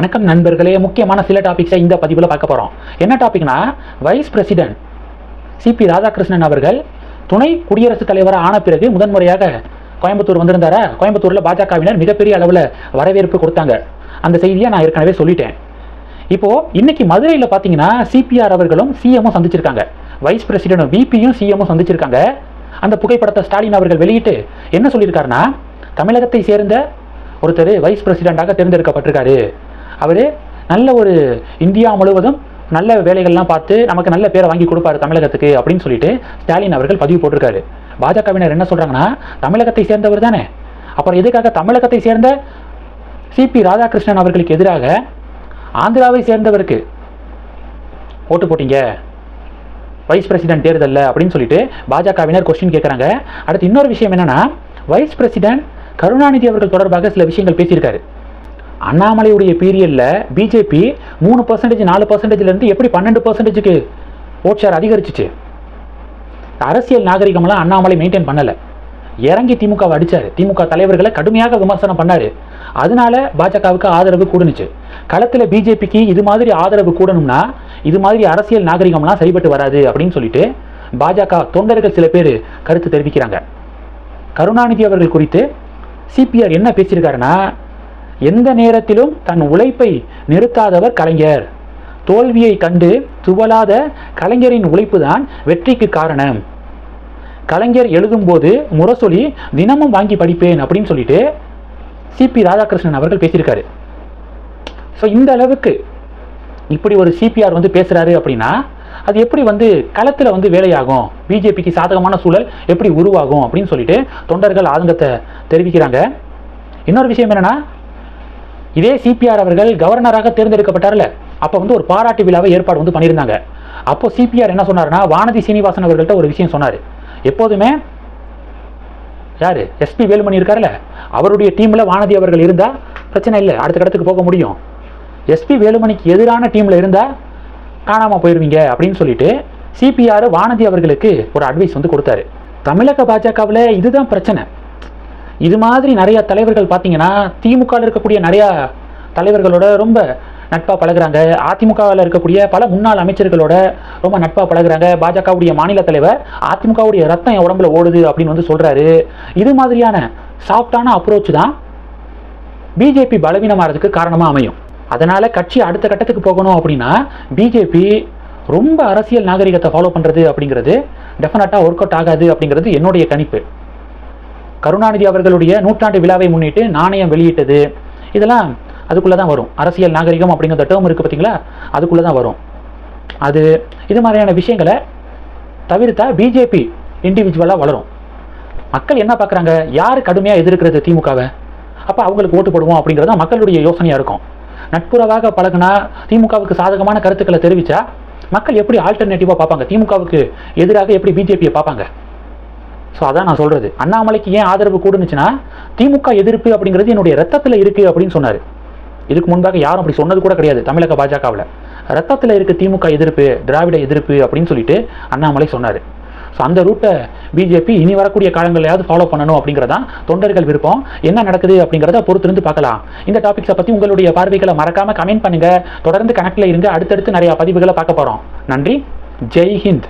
வணக்கம் நண்பர்களே. முக்கியமான சில டாபிக்ஸை இந்த பதிவில் பார்க்க போகிறோம் என்ன டாபிக்னா வைஸ் பிரசிடென்ட் சிபி ராதாகிருஷ்ணன் அவர்கள் துணை குடியரசுத் தலைவராக ஆன பிறகு முதன்முறையாக கோயம்புத்தூர் வந்திருந்தாரா? கோயம்புத்தூரில் பாஜகவினர் மிகப்பெரிய அளவில் வரவேற்பு கொடுத்தாங்க. அந்த செய்தியை நான் ஏற்கனவே சொல்லிட்டேன். இப்போது இன்னைக்கு மதுரையில் பார்த்தீங்கன்னா சிபிஆர் அவர்களும் சிஎம்மும் சந்திச்சிருக்காங்க. Vice president விபியும் சிஎம்மும் சந்திச்சிருக்காங்க. அந்த புகைப்படத்தை ஸ்டாலின் அவர்கள் வெளியிட்டு என்ன சொல்லியிருக்காருன்னா தமிழகத்தை சேர்ந்த ஒருத்தர் வைஸ் பிரசிடெண்டாக தேர்ந்தெடுக்கப்பட்டிருக்காரு. அவர் நல்ல ஒரு இந்தியா முழுவதும் நல்ல வேலைகள்லாம் பார்த்து நமக்கு நல்ல பேரை வாங்கி கொடுப்பாரு தமிழகத்துக்கு அப்படின்னு சொல்லிட்டு ஸ்டாலின் அவர்கள் பதிவு போட்டிருக்காரு. பாஜகவினர் என்ன சொல்கிறாங்கன்னா தமிழகத்தை சேர்ந்தவர் தானே. அப்புறம் எதுக்காக தமிழகத்தை சேர்ந்த சிபி ராதாகிருஷ்ணன் அவர்களுக்கு எதிராக ஆந்திராவை சேர்ந்தவருக்கு ஓட்டு போட்டீங்க? வைஸ் பிரசிடென்ட் தேர்தலில் அப்படின்னு சொல்லிட்டு பாஜகவினர் கொஸ்டின் கேட்குறாங்க அடுத்து இன்னொரு விஷயம் என்னென்னா வைஸ் பிரசிடென்ட் கருணாநிதி அவர்கள் தொடர்பாக சில விஷயங்கள் பேசியிருக்காரு. அண்ணாமலையுடைய பீரியடில் பிஜேபி மூணு பர்சன்டேஜ் நாலு பர்சன்டேஜ்லேருந்து எப்படி பன்னெண்டு பர்சன்டேஜுக்கு ஓட் ஷேர் அதிகரிச்சிச்சு? அரசியல் நாகரிகம்லாம் அண்ணாமலை மெயின்டைன் பண்ணலை. இறங்கி திமுகவை அடித்தார் திமுக தலைவர்களை கடுமையாக விமர்சனம் பண்ணாரு. அதனால பாஜகவுக்கு ஆதரவு கூடுனுச்சு. களத்தில் பிஜேபிக்கு இது மாதிரி ஆதரவு கூடணும்னா இது மாதிரி அரசியல் நாகரிகம்லாம் சரிபட்டு வராது அப்படின்னு சொல்லிட்டு பாஜக தொண்டர்கள் சில பேர் கருத்து தெரிவிக்கிறாங்க. கருணாநிதி அவர்கள் குறித்து சிபிஆர் என்ன பேசியிருக்காருன்னா எந்த நேரத்திலும் தன் உழைப்பை நிறுத்தாதவர் கலைஞர். தோல்வியை கண்டு துவலாத கலைஞரின் உழைப்பு தான் வெற்றிக்கு காரணம். கலைஞர் எழுதும்போது முரசொலி தினமும் வாங்கி படிப்பேன் அப்படின்னு சொல்லிட்டு சிபி ராதாகிருஷ்ணன் அவர்கள் பேசியிருக்காரு. ஸோ இந்த அளவுக்கு இப்படி ஒரு சிபிஆர் வந்து பேசுகிறாரு அப்படின்னா அது எப்படி வந்து களத்தில் வந்து வேலையாகும்? பிஜேபிக்கு சாதகமான சூழல் எப்படி உருவாகும் அப்படின்னு சொல்லிட்டு தொண்டர்கள் ஆதங்கத்தை தெரிவிக்கிறாங்க. இன்னொரு விஷயம் என்னன்னா இதே சிபிஆர் அவர்கள் கவர்னராக தேர்ந்தெடுக்கப்பட்டார்ல. அப்போ வந்து ஒரு பாராட்டு விழாவை ஏற்பாடு வந்து பண்ணியிருந்தாங்க. அப்போ சிபிஆர் என்ன சொன்னார்னா வானதி சீனிவாசன் அவர்கள்ட்ட ஒரு விஷயம் சொன்னார். எப்போதுமே யார்? எஸ்பி வேலுமணி இருக்கார்ல. அவருடைய டீமில் வானதி அவர்கள் இருந்தால் பிரச்சனை இல்லை அடுத்த கடத்துக்கு போக முடியும். எஸ்பி வேலுமணிக்கு எதிரான டீமில் இருந்தால் காணாமல் போயிடுவீங்க அப்படின்னு சொல்லிட்டு சிபிஆர் வானதி அவர்களுக்கு ஒரு அட்வைஸ் வந்து கொடுத்தாரு. தமிழக பாஜகவில் இதுதான் பிரச்சனை. இது மாதிரி நிறைய தலைவர்கள் பார்த்தீங்கன்னா திமுகவில் இருக்கக்கூடிய நிறையா தலைவர்களோட ரொம்ப நட்பாக பழகுறாங்க. அதிமுகவில் இருக்கக்கூடிய பல முன்னாள் அமைச்சர்களோட ரொம்ப நட்பாக பழகுறாங்க. பாஜகவுடைய மாநில தலைவர் அதிமுகவுடைய ரத்தம் என் உடம்புல ஓடுது அப்படின்னு வந்து சொல்கிறாரு இது மாதிரியான சாஃப்டான அப்ரோச் தான் பிஜேபி பலவீனமாகிறதுக்கு காரணமாக அமையும். அதனால் கட்சி அடுத்த கட்டத்துக்கு போகணும் அப்படின்னா பிஜேபி ரொம்ப அரசியல் நாகரிகத்தை ஃபாலோ பண்ணுறது அப்படிங்கிறது டெஃபினட்டாக ஒர்க் அவுட் ஆகாது அப்படிங்கிறது என்னுடைய கணிப்பு. கருணாநிதி அவர்களுடைய நூற்றாண்டு விழாவை முன்னிட்டு நாணயம் வெளியிட்டது. இதெல்லாம் அதுக்குள்ளே தான் வரும். அரசியல் நாகரிகம் அப்படிங்கிற டேர்ம் இருக்குது பார்த்தீங்களா அதுக்குள்ளே தான் வரும். அது இது மாதிரியான விஷயங்களை தவிர்த்தா பிஜேபி இண்டிவிஜுவலாக வளரும். மக்கள் என்ன பார்க்குறாங்க யார் கடுமையாக எதிர்க்கிறது திமுகவை? அப்போ அவங்களுக்கு ஓட்டு போடுவோம் அப்படிங்கிறது தான் மக்களுடைய யோசனையாக இருக்கும். நட்புறவாக பழகினா திமுகவுக்கு சாதகமான கருத்துக்களை தெரிவித்தா மக்கள் எப்படி ஆல்டர்னேட்டிவாக பார்ப்பாங்க? திமுகவுக்கு எதிராக எப்படி பிஜேபியை பார்ப்பாங்க? ஸோ அதான் நான் சொல்கிறது அண்ணாமலைக்கு ஏன் ஆதரவு கூடுனுச்சுன்னா திமுக எதிர்ப்பு அப்படிங்கிறது என்னுடைய ரத்தத்தில் இருக்குது அப்படின்னு சொன்னார். இதுக்கு முன்பாக யாரும் அப்படி சொன்னது கூட கிடையாது தமிழக பாஜகவில். ரத்தத்தில் இருக்க திமுக எதிர்ப்பு திராவிட எதிர்ப்பு அப்படின்னு சொல்லிட்டு அண்ணாமலை சொன்னார். ஸோ அந்த ரூட்டை பிஜேபி இனி வரக்கூடிய காலங்களையாவது ஃபாலோ பண்ணணும் அப்படிங்கிறதான் தொண்டர்கள் விருப்பம். என்ன நடக்குது அப்படிங்கிறத பொறுத்திருந்து பார்க்கலாம். இந்த டாபிக்ஸை பற்றி உங்களுடைய பார்வைகளை மறக்காமல் கமெண்ட் பண்ணுங்கள் தொடர்ந்து கணக்கில் இருங்க. அடுத்தடுத்து நிறையா பதிவுகளை பார்க்க போகிறோம் நன்றி. ஜெய் ஹிந்த்.